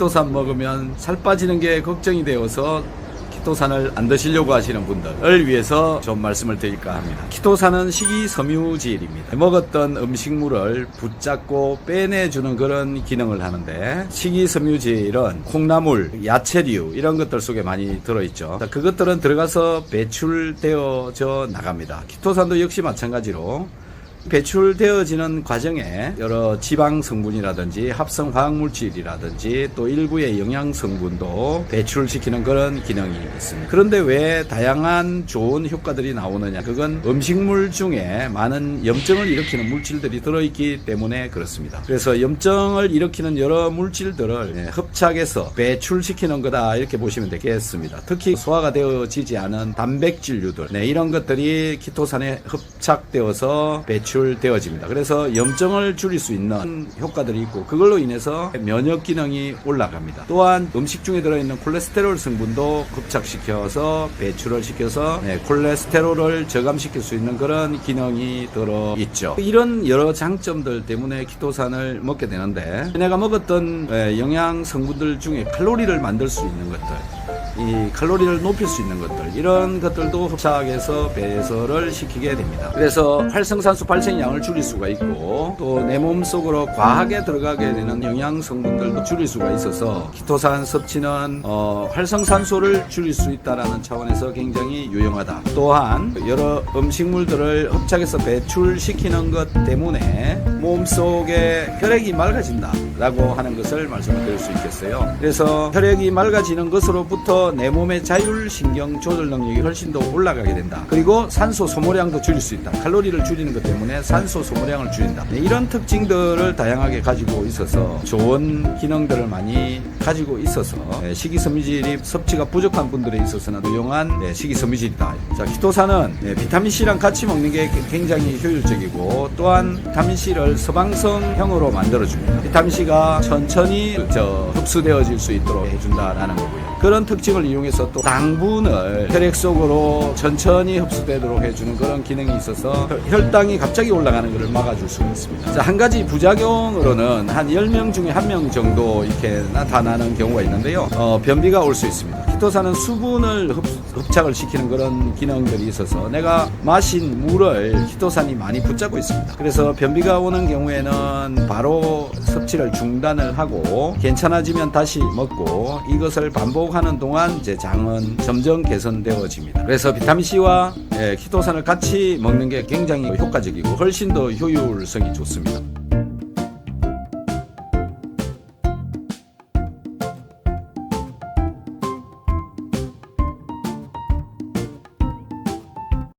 키토산 먹으면 살 빠지는 게 걱정이 되어서 키토산을 안 드시려고 하시는 분들을 위해서 좀 말씀을 드릴까 합니다. 키토산은 식이섬유질입니다. 먹었던 음식물을 붙잡고 빼내주는 그런 기능을 하는데 식이섬유질은 콩나물, 야채류 이런 것들 속에 많이 들어있죠. 자, 그것들은 들어가서 배출되어져 나갑니다. 키토산도 역시 마찬가지로 배출되어지는 과정에 여러 지방 성분이라든지 합성 화학 물질이라든지 또 일부의 영양 성분도 배출시키는 그런 기능이 있습니다. 그런데 왜 다양한 좋은 효과들이 나오느냐? 그건 음식물 중에 많은 염증을 일으키는 물질들이 들어있기 때문에 그렇습니다. 그래서 염증을 일으키는 여러 물질들을 예, 흡착해서 배출시키는 거다 이렇게 보시면 되겠습니다. 특히 소화가 되어지지 않은 단백질류들 네, 이런 것들이 키토산에 흡착되어서 배출 되어집니다. 그래서 염증을 줄일 수 있는 효과들이 있고 그걸로 인해서 면역 기능이 올라갑니다. 또한 음식 중에 들어있는 콜레스테롤 성분도 흡착시켜서 배출을 시켜서 네, 콜레스테롤을 저감시킬 수 있는 그런 기능이 들어 있죠. 이런 여러 장점들 때문에 키토산을 먹게 되는데 내가 먹었던 예, 영양 성분들 중에 칼로리를 만들 수 있는 것들 이 칼로리를 높일 수 있는 것들 이런 것들도 흡착해서 배설을 시키게 됩니다. 그래서 활성산소 발생량을 줄일 수가 있고 또 내 몸 속으로 과하게 들어가게 되는 영양 성분들도 줄일 수가 있어서 키토산 섭취는 어, 활성산소를 줄일 수 있다라는 차원에서 굉장히 유용하다. 또한 여러 음식물들을 흡착해서 배출시키는 것 때문에 몸 속에 혈액이 맑아진다라고 하는 것을 말씀을 드릴 수 있겠어요. 그래서 혈액이 맑아지는 것으로부터 내 몸의 자율신경 조절 능력이 훨씬 더 올라가게 된다. 그리고 산소 소모량도 줄일 수 있다. 칼로리를 줄이는 것 때문에 산소 소모량을 줄인다. 네, 이런 특징들을 다양하게 가지고 있어서 좋은 기능들을 많이 가지고 있어서 네, 식이섬유질이 섭취가 부족한 분들에 있어서는 유용한 네, 식이섬유질이다. 자, 키토산은 네, 비타민 C랑 같이 먹는 게 굉장히 효율적이고 또한 비타민 C를 서방성형으로 만들어줍니다. 비타민 C가 천천히 저 흡수되어질 수 있도록 해준다라는 거고요. 그런 특징을 이용해서 또 당분을 혈액 속으로 천천히 흡수되도록 해주는 그런 기능이 있어서 혈- 혈당이 갑자기 올라가는 것을 막아줄 수가 있습니다. 자, 한 가지 부작용으로는 한 10명 중에 한 명 정도 이렇게 나타나는 경우가 있는데요. 어, 변비가 올 수 있습니다. 키토산은 수분을 흡, 흡착을 시키는 그런 기능들이 있어서 내가 마신 물을 키토산이 많이 붙잡고 있습니다. 그래서 변비가 오는 경우에는 바로 섭취를 중단을 하고 괜찮아지면 다시 먹고 이것을 반복하는 동안 제 장은 점점 개선되어집니다. 그래서 비타민 C와 키토산을 같이 먹는 게 굉장히 효과적이고 훨씬 더 효율성이 좋습니다.